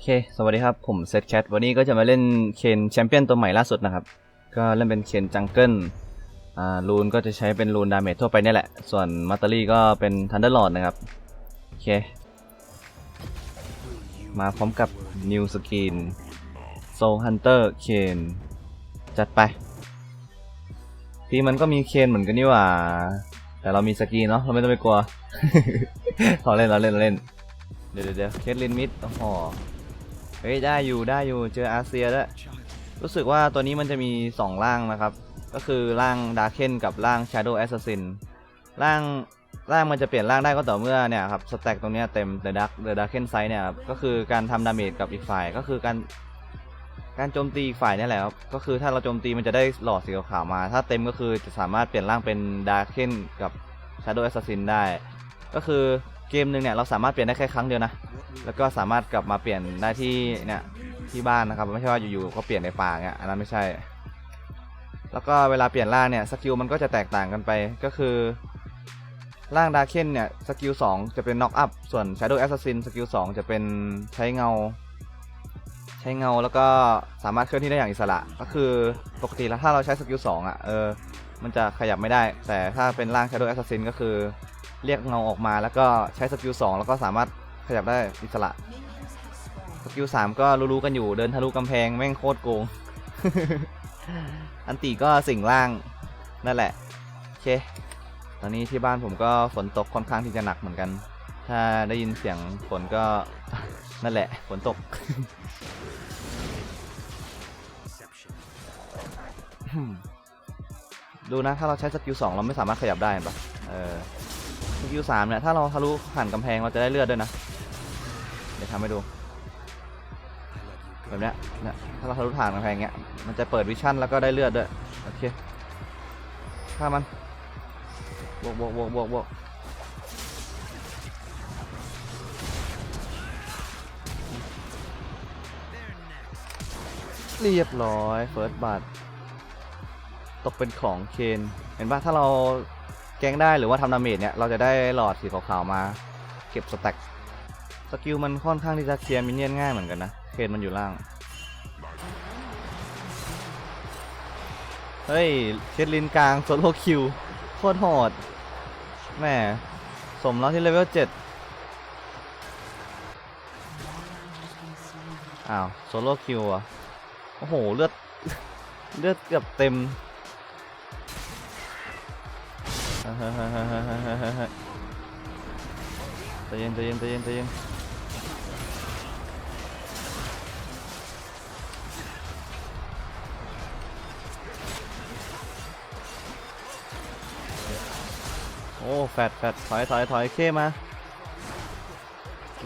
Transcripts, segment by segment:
โอเค สวัสดีครับ ผมเซตแคทวันนี้ก็จะมาเล่นเคนแชมเปี้ยนตัวใหม่ล่าสุดนะครับ ก็เล่นเป็นเคนจังเกิลอ่ารูนก็จะใช้เป็นรูนดาเมจทั่วไปนี่แหละ ส่วนมัตเตอรี่ก็เป็นทันเดอร์ลอดนะครับ โอเค มาพร้อมกับนิวสกินโซ l ฮันเตอร์เคนจัดไป ทีมันก็มีเคนเหมือนกันนี่หว่า แต่เรามีสกีนเนาะเราไม่ต้องไปกลัวเราเล่นเราเล่นเราเล่น เดี๋ยวเดี๋ยวเดี๋ยวเคสลินมิดโอ้โห เฮ้ยได้อยู่ได้อยู่เจออาเซียแล้วรู้สึกว่าตัวนี้มันจะมี 2 ร่างนะครับ ก็คือร่างดาร์เคนกับร่าง Shadow Assassin ร่างร่างมันจะเปลี่ยนร่างได้ก็ต่อเมื่อเนี่ยครับสแต็กตรงนี้เต็ม The Dark The Darken Sight เนี่ยครับก็คือการทำดาเมจกับอีกฝ่ายก็คือการการโจมตีอีกฝ่ายนี่แหละครับก็คือถ้าเราโจมตีมันจะได้หลอดสีขาวมา ถ้าเต็มก็คือจะสามารถเปลี่ยนร่างเป็น Darken กับ Shadow Assassin ได้ ก็คือเกมหนึ่งเนี่ยเราสามารถเปลี่ยนได้แค่ครั้งเดียวนะ แล้วก็สามารถกลับมาเปลี่ยนได้ที่เนี่ยที่บ้านนะครับ ไม่ใช่ว่าอยู่ๆก็เปลี่ยนในป่าเงี้ยอันนั้นไม่ใช่ แล้วก็เวลาเปลี่ยนร่างเนี่ยสกิลมันก็จะแตกต่างกันไปก็คือร่างดาเคนเนี่ยสกิล2จะเป็นน็อกอัพส่วน Shadow Assassin สกิล2จะเป็นใช้เงา ใช้เงาแล้วก็สามารถเคลื่อนที่ได้อย่างอิสระ ก็คือปกติแล้วถ้าเราใช้สกิล2อะเออมันจะขยับไม่ได้ แต่ถ้าเป็นร่าง Shadow Assassin ก็คือเรียกเงาออกมาแล้วก็ใช้สกิล2แล้วก็สามารถ ขยับได้อิสระสกิลสามก็รู้ๆกันอยู่เดินทะลุกำแพงแม่งโคตรโกง อันตีก็สิ่งล่างนั่นแหละโอเค ตอนนี้ที่บ้านผมก็ฝนตกค่อนข้างที่จะหนักเหมือนกัน ถ้าได้ยินเสียงฝนก็นั่นแหละฝนตกดูนะถ้าเราใช้สกิลสองเราไม่สามารถขยับได้ห็นปะเออสกิลสามเนี่ยถ้าเราทะลุผ่านกำแพงเราจะได้เลือดด้วยนะ ทำให้ดู แบบเนี้ยเนี่ยถ้าเราทะลุผ่านกำแพงเงี้ย มันจะเปิดวิชั่นแล้วก็ได้เลือดด้วย โอเคฆ่ามัน บวกบวกบวกบวกบวกเรียบร้อยเฟิร์สบัตตกเป็นของเคนเห็นป่ะถ้าเราแกงได้หรือว่าทำดาเมจเนี่ย เราจะได้หลอดสีขาวๆมา เก็บสแต็ก สกิลมันค่อนข้างที่จะเคลียร์มินเนี่ยนง่ายเหมือนกันนะเคนมันอยู่ล่าง เฮ้ยเช็ดลินกลางโซโลคิวโคตรโหดแม่สมแล้วที่เลเวลเจ็ดอ้าวโซโลคิวอะโอ้โห เลือด เลือดเกือบเต็ม ใจเย็นใจเย็นใจเย็นใจเย็น โอ้แฟดแฟดถอยถอยถอยเข้มา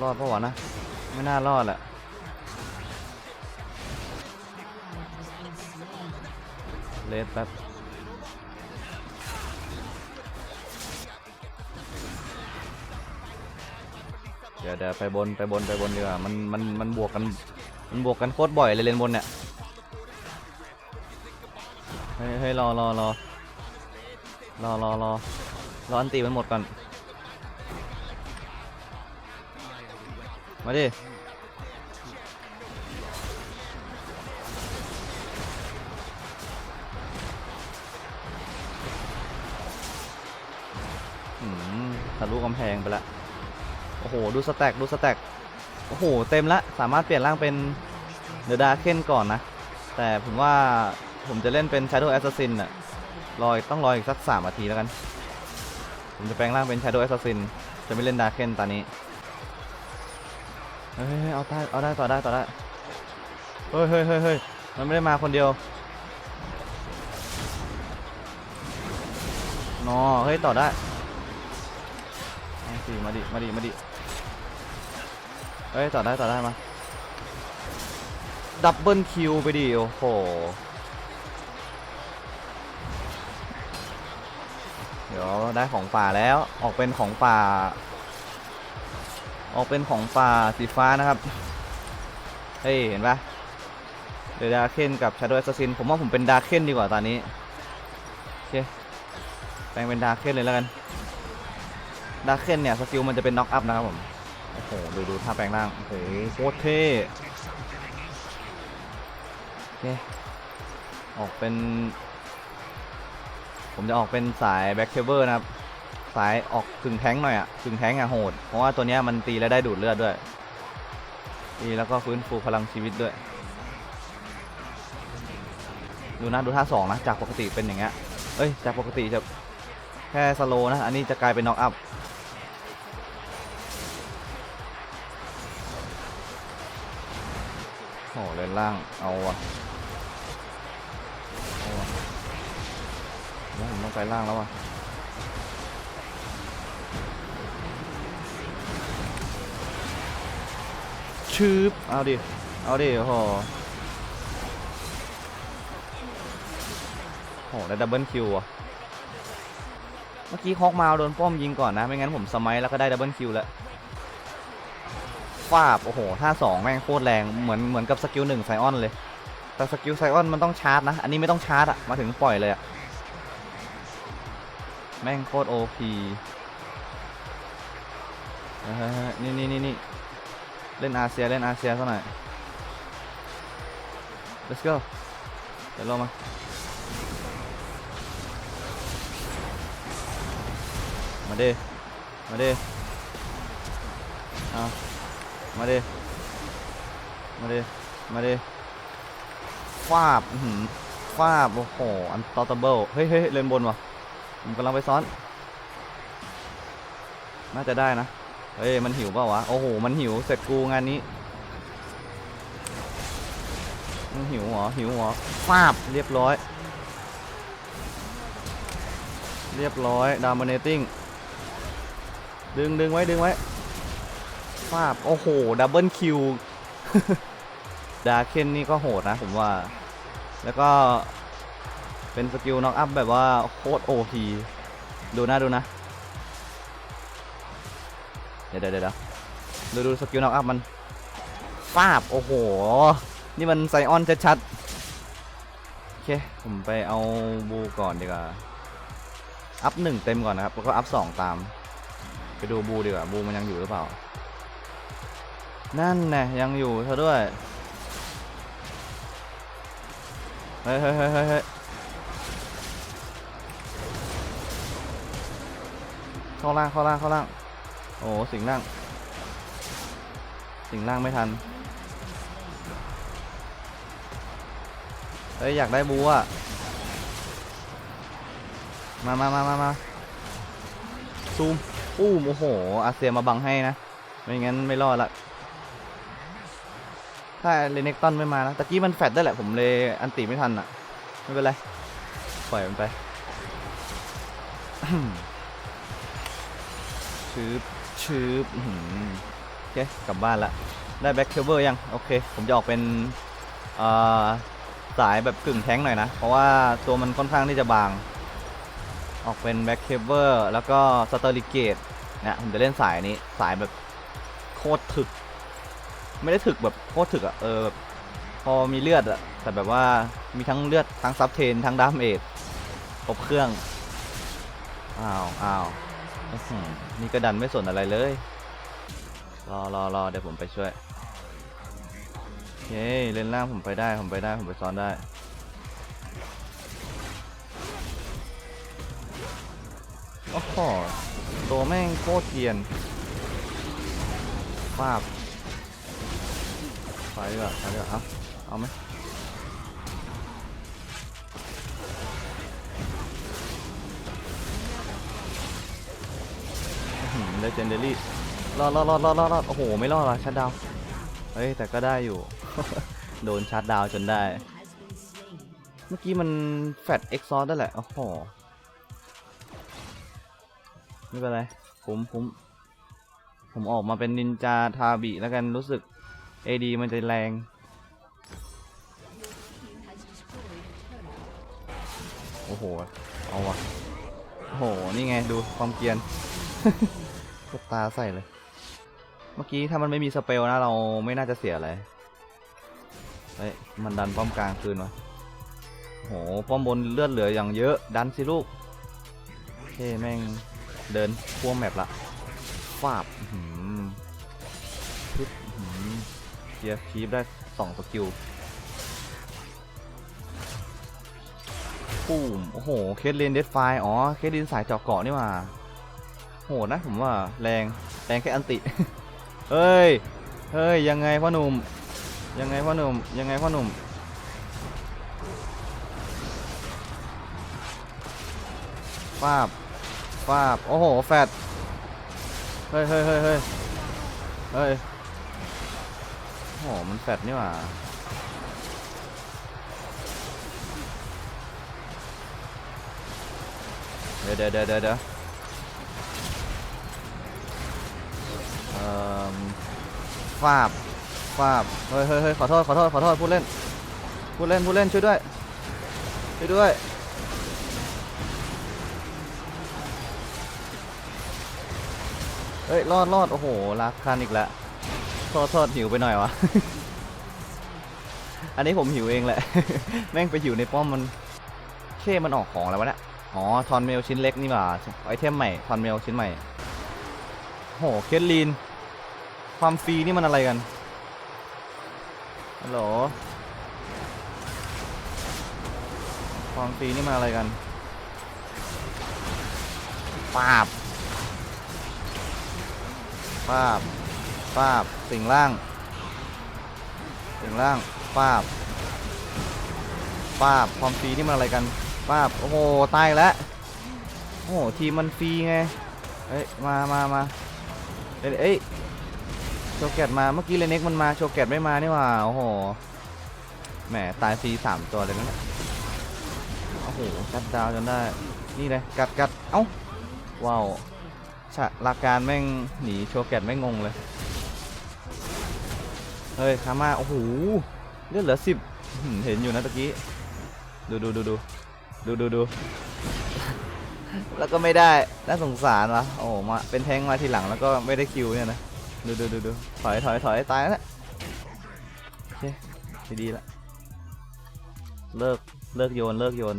รอดปะวะนะ ไม่น่ารอดแหละเลสแป๊บเดี๋ยวเดี๋ยวไปบนไปบนไปบนดีกว่า มันมันมันบวกกัน มันบวกกันโคตรบ่อยเลยเลนบนเนี่ยเฮ้ยเฮ้ยรอรอรอรอรอรอ รออันตีมันหมดก่อน มาดิ อืมทะลุกำแพงไปละ โอ้โห ดูสแต็กดูสแต็กโอ้โห เต็มละ สามารถเปลี่ยนร่างเป็นเดอะดาร์เคนก่อนนะ แต่ผมว่าผมจะเล่นเป็น Shadow Assassin อะรออีกต้องรออีกสักสามนาทีแล้วกัน ผมจะแปลงร่างเป็น Shadow Assassin จะไม่เล่นดาเคนตอนนี้ เฮ้ยเอาได้เอาได้ต่อได้ต่อได้ เฮ้ยเฮ้ยเฮ้ยมันไม่ได้มาคนเดียวนอเฮ้ยต่อได้มาสิมาดิมาดิมาดิเฮ้ยต่อได้ต่อได้มาดับเบิลคิวไปดิโอ้โห ดี๋ยวได้ของป่าแล้วออกเป็นของป่า ออกเป็นของป่าสีฟ้านะครับ เฮ้ย เห็นปะเดี๋ยวดาร์เคนกับ Shadow Assassin ผมว่าผมเป็นดาร์เคนดีกว่าตอนนี้โอเคแปลงเป็นดาร์เคนเลยแล้วกันดาร์เคนเนี่ยสกิลมันจะเป็นน็อกอัพนะครับผมโอ้โหดูดูท่าแปลงร่างโอ้โหโคตรเท่เคออกเป็น ผมจะออกเป็นสายแบ็คเคเบิลนะครับ สายออกกึ่งแท้งหน่อยอะกึ่งแท้งอะโหด เพราะว่าตัวเนี้ยมันตีแล้วได้ดูดเลือดด้วย ตีแล้วก็ฟื้นฟูพลังชีวิตด้วย ดูนะดูท่าสองนะ จากปกติเป็นอย่างเงี้ย เอ้ย จากปกติจะแค่สโลนะ อันนี้จะกลายเป็นน็อกอัพโอ้เลนล่าง เอาวะ ไปล่างแล้ววะชืบเอาดิ เอาดิโอ้โหโอ้โหได้ดับเบิลคิวอะ เมื่อกี้ฮอกมาโดนป้อมยิงก่อนนะ ไม่งั้นผมสมัยแล้วก็ได้ดับเบิลคิวแล้วฟาบ โอ้โหท่าสองแม่งโคตรแรง เหมือนเหมือนกับสกิลหนึ่งไซออนเลย แต่สกิลไซออนมันต้องชาร์จนะ อันนี้ไม่ต้องชาร์จอะมาถึงปล่อยเลยอะ แม่งโคตรโอพีนี่นี่นี่นี่เล่นอาเซียเล่นอาเซียซะหน่อย let's go เดี๋ยวลงมามาดิมาดิเอามาเดิมาเดิมาเดิฟาบฟาบโอ้โหอันตอตเบิลเฮ้ยเฮ้ยเลนบนวะ ผมกำลังไปซ้อน น่าจะได้นะ เฮ้ย มันหิวเปล่าวะ โอ้โห มันหิว เสร็จกูงานนี้ มันหิวเหรอ หิวเหรอฟาบ เรียบร้อย เรียบร้อยดามเนติ้ง ดึงดึงไว้ ดึงไว้ฟาบ โอ้โห ดับเบิลคิว ดาเคนนี่ก็โหดนะผมว่า แล้วก็ เป็นสกิลน็อกอัพแบบว่าโคตรโอพีดูนะดูนะ เดี๋ยวเดี๋ยวเดี๋ยวดูดูสกิลน็อกอัพมันฟาบโอ้โห นี่มันไซออนชัดๆโอเค ผมไปเอาบูก่อนดีกว่า อัพหนึ่งเต็มก่อนนะครับ แล้วก็อัพสองตาม ไปดูบูดีกว่า บูมันยังอยู่หรือเปล่า นั่นแน่ยังอยู่เธอด้วย เฮ้ยเฮ้ยเฮ้ย เข้าล่างเข้าล่างเข้าล่าง โอ้สิงล่าง สิงล่างไม่ทัน เฮ้ย อยากได้บูอะ มามามามามาซูมอู้มโอ้โห อาเซียมาบังให้นะ ไม่งั้นไม่รอดละ ถ้าเลเน็กตันไม่มานะตะกี้มันแฟดได้แหละผมเลยอันติไม่ทันอะ ไม่เป็นไร ปล่อยมันไป ชืบชืบอื้อโอเคกลับบ้านละ ได้แบ็คเคเบิลยัง โอเค ผมจะออกเป็นสายแบบกึ่งแท้งหน่อยนะ เพราะว่าตัวมันค่อนข้างที่จะบาง ออกเป็นแบ็คเคเบิลแล้วก็สเตอริเกตนะผมจะเล่นสายนี้สายแบบโคตรถึก ไม่ได้ถึกแบบโคตรถึกอะเออแบบพอมีเลือดอะแต่แบบว่ามีทั้งเลือดทั้งซับเทนทั้งดามเอทครบเครื่อง อ้าวอ้าว อื้อหือนี่ก็ดันไม่สนอะไรเลย รอรอรอเดี๋ยวผมไปช่วยเย้เลนล่างผมไปได้ผมไปได้ผมไปซ้อนได้ โอ้โหตัวแม่งโคตรเกรียนฟาบไปดีกว่าไปดีกว่าเอาเอาไหม เลเจนเดอรี่รอดรอดรอดรอดรอดรอดโอ้โห ไม่รอดว่ะชัดดาวเฮ้ย แต่ก็ได้อยู่ โดนชัดดาวจนได้ เมื่อกี้มันแฟดเอ็กซอร์ได้แหละ โอ้โห ไม่เป็นไร ผมผม ผมออกมาเป็นนินจาทาบิแล้วกันรู้สึก AD มันจะแรงโอ้โห เอาวะโอ้โห นี่ไงดูความเกียน ก็ตาใส่เลย เมื่อกี้ถ้ามันไม่มีสเปลนะเราไม่น่าจะเสียอะไรเฮ้ยมันดันป้อมกลางคืนวะโหป้อมบนเลือดเหลืออย่างเยอะดันสิลูกเท่แม่งเดินพ่วงแมปละฟาบอื้อหืมปึ๊บหือเคลียร์คีบได้สองสกิลปูมโอ้โห เคสเลนเดดไฟ อ๋อ เคสเลนสายเจาะเกาะนี่ว่า โหดนะผมว่าแรงแรงแค่อันติ เฮ้ย เฮ้ย ยังไงพ่อหนุ่ม ยังไงพ่อหนุ่ม ยังไงพ่อหนุ่ม ฟาบ ฟาบ โอ้โห แฟด เฮ้ยเฮ้ยเฮ้ยเฮ้ยเฮ้ยโอ้โห มันแฟดนี่หว่าเดี๋ยวเดี๋ยวเดี๋ยว ฟาบฟาบเฮ้ยเฮ้ยเฮ้ยขอโทษขอโทษขอโทษพูดเล่นพูดเล่นพูดเล่นช่วยด้วยช่วยด้วยเฮ้ยรอดรอดโอ้โหรักคันอีกแล้วโทษโทษหิวไปหน่อยวะ อันนี้ผมหิวเองแหละ แม่งไปหิวในป้อมมันเช่มันออกของแล้ววะเนี่ยอ๋อทอนเมลชิ้นเล็กนี่หว่าไอเทมใหม่ทอนเมลชิ้นใหม่โหเคสลีน ความฟรีนี่มันอะไรกันฮัลโหลความฟรีนี่มันอะไรกันปาบปาบปาบสิ่งล่างสิ่งล่างปาบปาบความฟรีนี่มันอะไรกันปาบโอ้โหตายแล้วโอ้โหทีมมันฟรีไงเอ้ยมามามาเอ้ยเอ้ย โชเกตมาเมื่อกี้เลเน็กมันมาโชเกตไม่มานี่หว่าโอ้โหแหมตายฟรีสามตัวเลยนะเนี่ยโอ้โหกัดดาวจนได้นี่เลยกัดกัดเอ้าว้าวฉะลาการแม่งหนีโชเกตไม่งงเลยเฮ้ยคามาโอ้โหเลือดเหลือสิบเห็นอยู่นะตะกี้ดูดูดูดูดูดูดูแล้วก็ไม่ได้น่าสงสารวะโอ้โหมาเป็นแทงมาทีหลังแล้วก็ไม่ได้คิวเนี่ยนะ ดูดูดูดูถอยถอยถอยตายแล้วโอเคดีละเลิกเลิกโยนเลิกโยน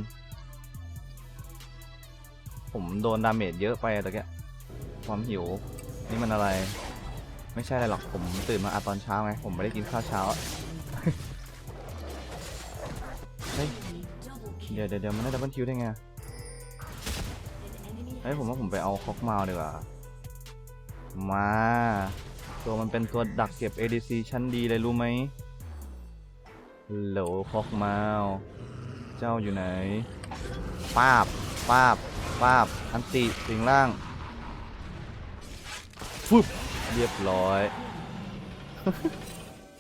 ผมโดนดาเมจเยอะไปตะเกียความหิว นี่มันอะไร ไม่ใช่อะไรหรอกผมตื่นมาอาตอนเช้าไง ผมไม่ได้กินข้าวเช้าเฮ้ยเดี๋ยวเดี๋ยวเดี๋ยวมันได้ดับเบิลคิวได้ไงเฮ้ยผมว่าผมไปเอาคอกมาดีกว่ามา ตัวมันเป็นตัวดักเก็บ ADC ชั้นดีเลยรู้ไหมโหลคอกมาวเจ้าอยู่ไหนป้าบป้าบป้าบอันติสิงล่างฟึบเรียบร้อย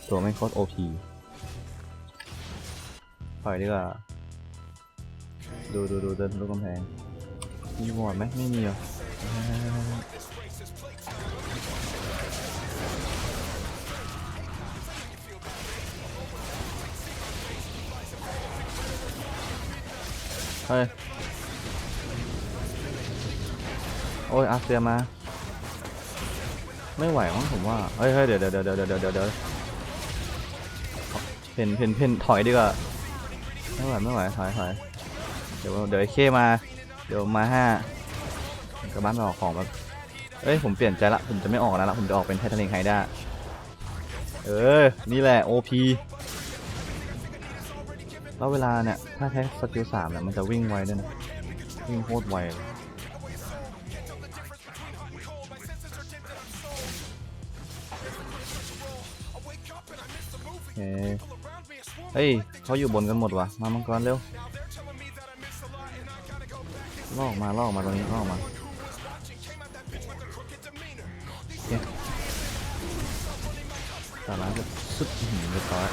ตัวไม่โคตรโอพีปล่อยดีกว่า ดูดูดูเดินทะลุกำแพง มีวอร์ดไหมไม่มีเหรอ เฮ้ย โอ้ยอาเซียมา ไม่ไหวมั้งผมว่า เฮ้ยเฮ้ยเดี๋ยวเดี๋ยวเดี๋ยวเดี๋ยวเดี๋ยวเดี๋ยวเดี๋ยวเพนเพนเพนถอยดีกว่า ไม่ไหวไม่ไหวถอยถอยเดี๋ยวเดี๋ยวไอ้เคมา เดี๋ยวมาห้ากลับบ้านไปออกของแบบเอ้ยผมเปลี่ยนใจละผมจะไม่ออกแล้วละผมจะออกเป็นไททานิงไฮด้าเออ นี่แหละ OP แล้วเวลาเนี่ย ถ้าแท็กสกิลสามเนี่ย มันจะวิ่งไวด้วยนะ วิ่งโคตรไวเลยโอเคเฮ้ยเขาอยู่บนกันหมดวะมามังกรเร็วลอกมาลอกมาตรงนี้ลอกมาตาล้างก็สุดหือเรียต้อย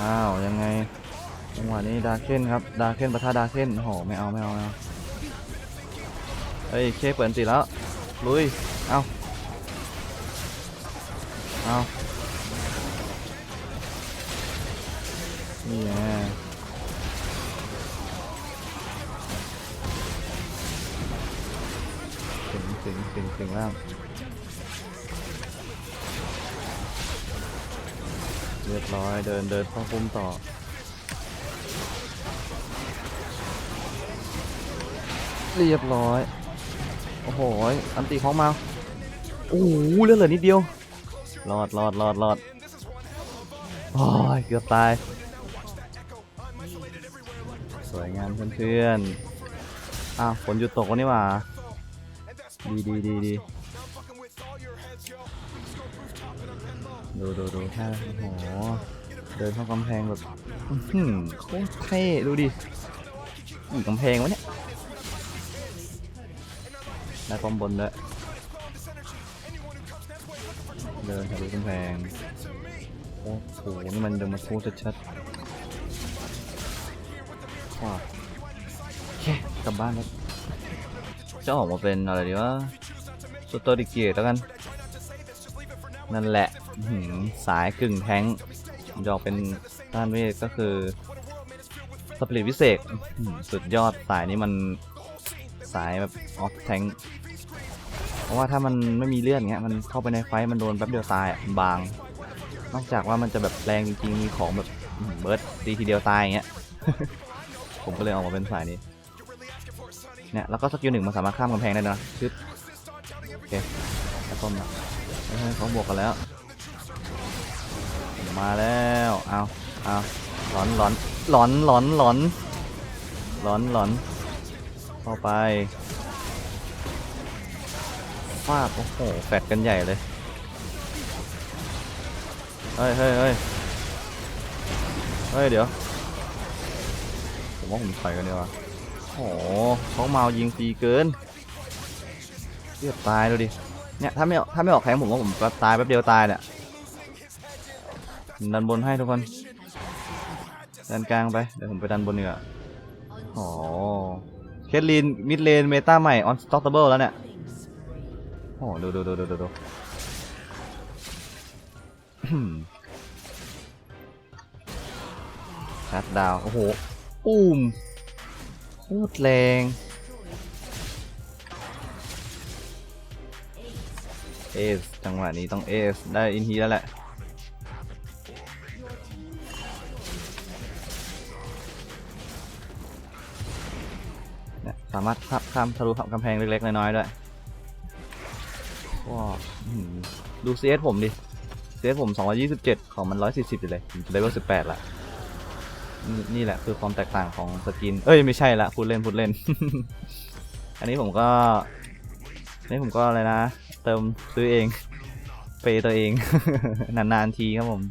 อ้าว ยังไง จังหวะนี้ดาเคนครับ ดาเคนประทะดาเคนโอ้โหไม่เอาไม่เอาไม่เอาเฮ้ย เคเปิดสิแล้ว ลุย เอาเอานี่ไงถึงถึงถึงถึงแล้วเรียบร้อยเดินเดินเข้าคุ้มต่อ เรียบร้อย โอ้โห อันตีของมา โอ้โหเลือดเหลือนิดเดียว รอดรอดรอดรอดโอ้ยเกือบตาย สวยงามเพื่อนๆอ้าวฝนหยุดตกแล้วนี่หว่า ดีดีดีดีดูดูดูถ้าโอ้โห เดินเข้ากำแพงแบบอื้อหือโคตรเท่ดูดิอีกกำแพงวะเนี่ย ได้ป้อมบนด้วเดินทะลุกำแพงโอ้โหนี่มันเดินมาทูชัดๆว้าวโอเคกลับบ้านแล้วจะออกมาเป็นอะไรดีวะสโตดิเกียแล้วกัน นั่นแหละหืสายกึ่งแท้งจะอกเป็นด้านเวทก็คือสปริตวิเศษสุดยอดสายนี้มันสายแบบออฟแทง ราะว่าถ้ามันไม่มีเลือดเงี้ยมันเข้าไปในไฟมันโดนแป๊บเดียวตายอะบาง นอกจากว่ามันจะแบบแรงจริงๆมีของแบบเบิร์ดตีทีเดียวตายอย่างเงี้ย ผมก็เลยออกมาเป็นสายนี้เนี่ยแล้วก็สกิลหนึ่งมันสามารถข้ามกำแพงได้นะชึบโอเคแล้วต้นนะไม่ให้เขาบวกกันแล้ว มาแล้วเอาเอาหลอนหลอนหลอนหลอนหลอนหลอนหลอนเข้าไป ฟาด โอ้โห แฟดกันใหญ่เลย เฮ้ยเฮ้ยเฮ้ยเฮ้ย เดี๋ยว ผมว่าผมถอยกันดีกว่าโอ้โหเขาเมายิงฟรีเกินเกือบตายดูดิ เนี่ยถ้าไม่ถ้าไม่ออกแข็งผมว่าผมตายแป๊บเดียวตายเนี่ยดันบนให้ทุกคน ดันกลางไป เดี๋ยวผมไปดันบนเนื้อโอ้เคทลีนมิดเลน เมตาใหม่ ออนสต็อกเตเบิลแล้วเนี่ย อ้โหดูดูดูดูดูดูชัดดาว โอ้โหปูมโคตรแรงเอสจังหวะนี้ต้องเอสได้อินทีแล้วแหละสามารถข้ามข้ามทะลุกำแพงเล็กๆ น้อยๆด้วย ว้าวอื้อหือดู CS ผมดิ CS ผม 227 ของมัน 140อยู่เลยเลเวล18ละนี่นี่แหละคือความแตกต่างของสกิน เอ้ยไม่ใช่ละพูดเล่นพูดเล่น อันนี้ผมก็อันนี้ผมก็อะไรนะ เติมซื้อเองเปย์ตัวเอง นานๆทีครับผม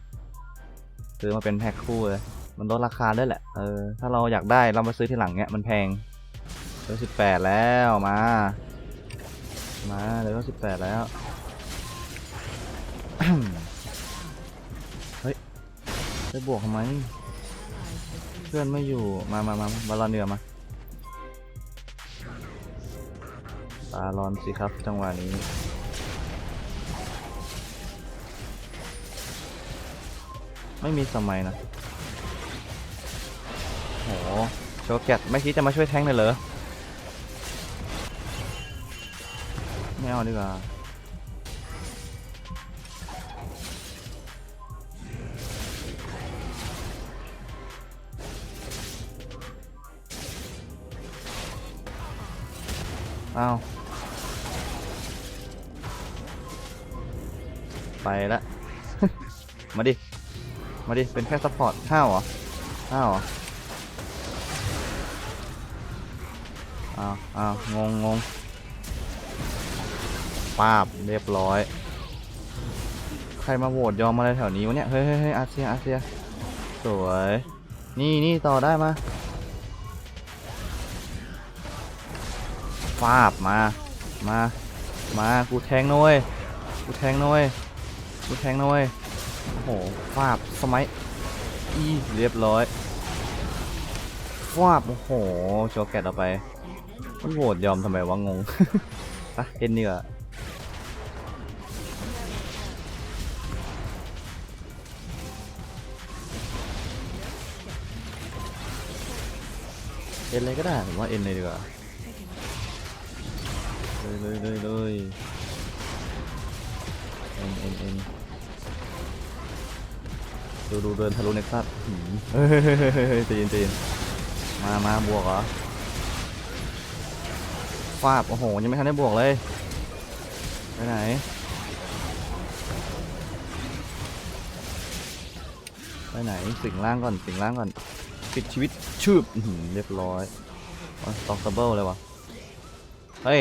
ซื้อมาเป็นแพ็คคู่เลย มันลดราคาด้วยแหละ เออ ถ้าเราอยากได้เรามาซื้อทีหลังเนี้ยมันแพงเลเวลสิบแปดแล้วมา มาเลเวลสิบแปดแล้ว เฮ้ยไปบวกทำไม เพื่อนไม่อยู่ มามามาบาลอนเนือมาบาลอนสิครับจังหวะนี้ไม่มีสมัยนะโหโชว์แกตไม่คิดจะมาช่วยแทงเลยเหรอ เอาดีกว่าอ้าวไปละ มาดิ มาดิ เป็นแค่ซัพพอร์ตห้าวเหรอห้าวเหรออ้าวอ้าวงงงง ปาบเรียบร้อย ใครมาโหวตยอมมาอะไรแถวนี้วะเนี่ยเฮ้ยเฮ้ยเฮ้ยอาเซียอาเซีย สวย นี่นี่ต่อได้มาฟาบมา มา มา กูแทงหน่อยกูแทงหน่อยกูแทงหน่อยโอ้โหฟาบสมัยอีเรียบร้อยฟาบโอ้โหโชว์แกตเอาไป มันโหวตยอมทำไมวะงง ไปเอ็นเนื้อ เอ็นเลยก็ได้ผมว่าเอ็นเลยดีกว่าเลยเลยเลยเลยเอ็นเอ็นเอ็นดูดูเดินทะลุเน็กซัสหืมเฮ้ยเฮ้ยเฮ้ยเฮ้ยเฮ้ยใจเย็นใจเย็นมามาบวกเหรอฟาบโอ้โห ยังไม่ทันได้บวกเลย ไปไหนไปไหน สิงล่างก่อน สิงล่างก่อน ปิดชีวิตชืบอื้อหือเรียบร้อยสต็อกเบิลเลยวะเฮ้ย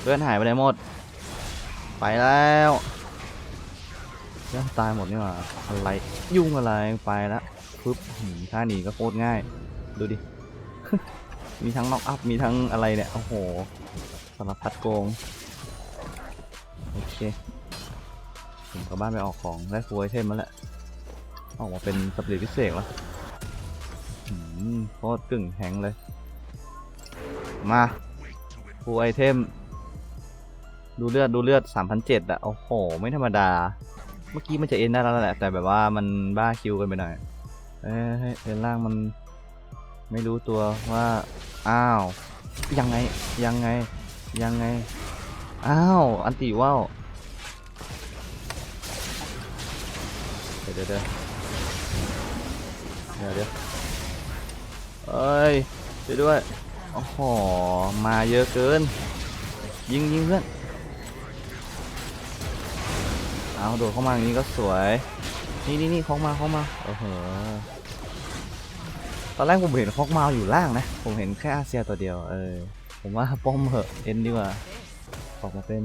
เพื่อนหายไปไหนหมด ไปแล้วเพื่อนตายหมดนี่หว่าอะไรยุ่งอะไรไปแล้วปึ๊บท่าหนีก็โคตรง่าย ดูดิ มีทั้งน็อกอัพมีทั้งอะไรเนี่ย โอ้โหสารพัดโกง โอเคผมกลับบ้านไปออกของได้ฟูไอเทมมาแล้วออกมาเป็นสปริตพิเศษแล้วอืม โคตรกึ่งแหงเลย มาฟูไอเทม ดูเลือดดูเลือด3,007อะโอ้โห ไม่ธรรมดา เมื่อกี้มันจะเอ็นได้แล้วแหละ แต่แบบว่ามันบ้าคิวกันไปหน่อย เอ้ยเอ็นล่างมัน ไม่รู้ตัวว่า อ้าว ยังไง ยังไง ยังไง อ้าว อันติว่าวเดี๋ยวเดี๋ยวเดี๋ยวเดี๋ยว เอ้ยช่วยด้วยโอ้โหมาเยอะเกิน ยิงยิงเพื่อนเอาโดดเข้ามาอย่างนี้ก็สวย นี่นี่นี่คอกมาคอกมาโอ้โหตอนแรกผมเห็นคอกมาอยู่ล่างนะ ผมเห็นแค่อาเซียตัวเดียว เออ ผมว่าป้อมเหอะเอ็นดีกว่าออกมาเป็น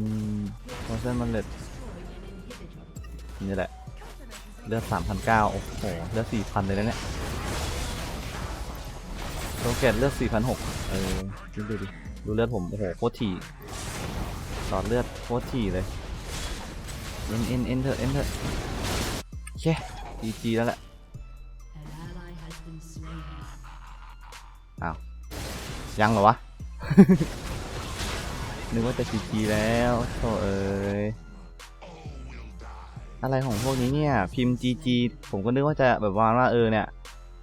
โซเซนมันเลดนี่แหละ เลือด3,009โอ้โห เลือด4,000 เลยนะเนี่ย โรเกตเลือด4,006เออคิดดูดิดูเลือดผมโอ้โหโคตรถี่หลอดเลือดโคตรถี่เลยเอ็นเอ็นเอ็นเถอะเอ็นเถอะโอเคจีจีแล้วแหละ An ally has been slain. ยังเหรอวะ นึกว่าจะจีจีแล้วโธ่เอ้ยอะไรของพวกนี้เนี่ย พิมพ์ GG ผมก็นึกว่าจะแบบว่าว่าเออเนี่ย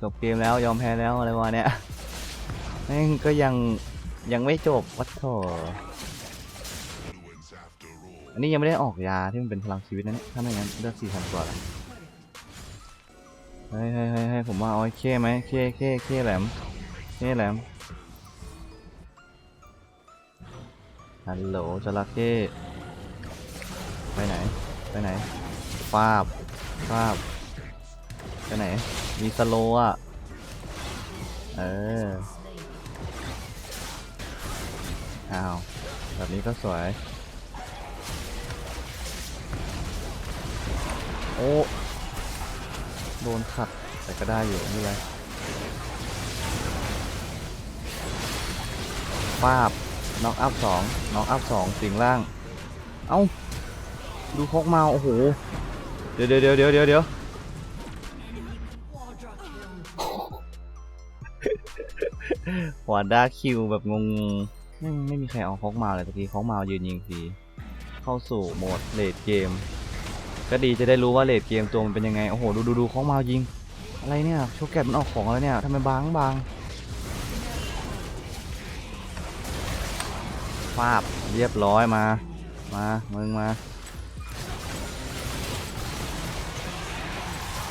จบเกมแล้วยอมแพ้แล้วอะไรวะเนี่ย แม่งก็ยังยังไม่จบวัดโถอันนี้ยังไม่ได้ออกยาที่มันเป็นพลังชีวิตนะเนี่ยถ้าไม่งั้นเลือดสี่พันกว่าละเฮ้ยเฮ้ยเฮ้ยเฮ้ยผมว่าเอาไอ้เคไหมเคเคเคแหลมเคแหลมฮัลโหลจระเข้ไปไหน ไปไหนฟาบฟาบไปไหน มีสโลอะ เออ อ้าว แบบนี้ก็สวย โอ้ โดนขัด แต่ก็ได้อยู่ไม่เป็นไรฟาบน็อกอัพสองน็อกอัพสองสิงล่าง เอ้า ดูพกมา โอ้โห เดี๋ยวเดี๋ยวเดี๋ยวเดี๋ยวเดี๋ยวเดี๋ยวหัวดาคิวแบบงง ไม่ไม่มีใครเอาพกมาเลยตะกี้พกมายืนยิงฟรีเข้าสู่โหมดเลดเกม ก็ดีจะได้รู้ว่าเลดเกมตัวมันเป็นยังไง โอ้โห ดูดูดูของมายิง อะไรเนี่ยโชว์แกตมันออกของแล้วเนี่ยทำไมบางบางฟาบเรียบร้อยมา มามึงมา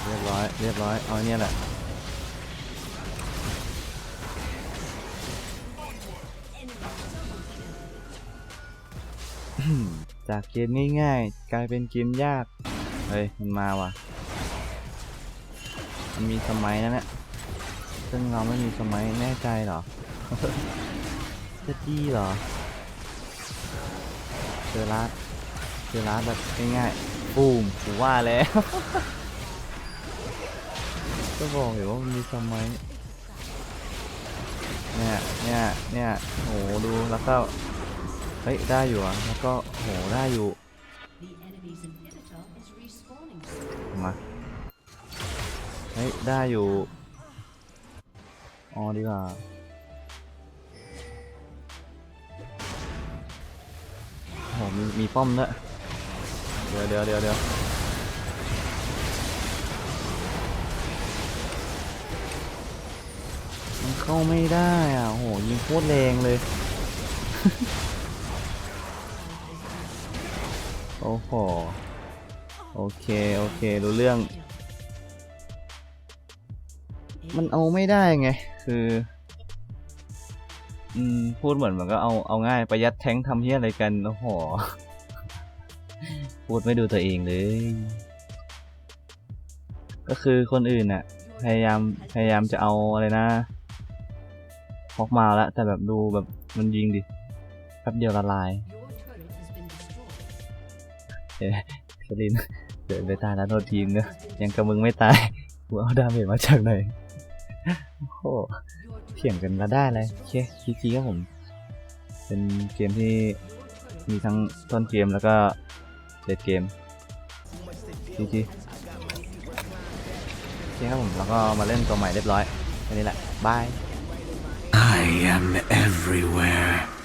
เรียบร้อย เรียบร้อย เอาเนี่ยแหละ จากเกมง่ายๆ กลายเป็นเกมยาก เฮ้ย มันมาว่ะ มันมีสมัยนะเนี่ยซึ่งเราไม่มีสมัยแน่ใจหรอ จะดีหรอ เจอรัดเจอรัดแบบง่ายๆปูมกูว่าแล้ว ก็บอกอยู่ว่ามันมีสมัยเนี่ย เนี่ย เนี่ย โห ดู แล้วก็ เฮ้ยได้อยู่อะแล้วก็โหได้อยู่มาเฮ้ยได้อยู่อ๋อดีกว่าโหมีมีป้อมด้วยเดี๋ยวเดี๋ยวเดี๋ยวเดี๋ยวมันเข้าไม่ได้อะโหยิงโคตรแรงเลย อ้โห โอเค โอเค รู้เรื่อง มันเอาไม่ได้ไง คือ อืม พูดเหมือนมันก็เอา เอาง่าย ประหยัดแท้งทำเฮี้ยอะไรกัน โอ้โห พูดไม่ดูตัวเองเลย ก็คือคนอื่นน่ะ พยายาม พยายามจะเอาอะไรนะฮอกมาแล้ว แต่แบบดูแบบมันยิงดิ แป๊บเดียวละลาย สลินเดินไปตายแล้วโทษทีมเนอะยังกับมึงไม่ตายกูเอาดาเมจมาจากไหนโอ้เถียงกันมาได้เลยโอเคจีจีครับผม เป็นเกมที่มีทั้งต้นเกมแล้วก็เลดเกมจีจีโอเคครับผมแล้วก็มาเล่นตัวใหม่เรียบร้อยแค่นี้แหละบาย I am everywhere.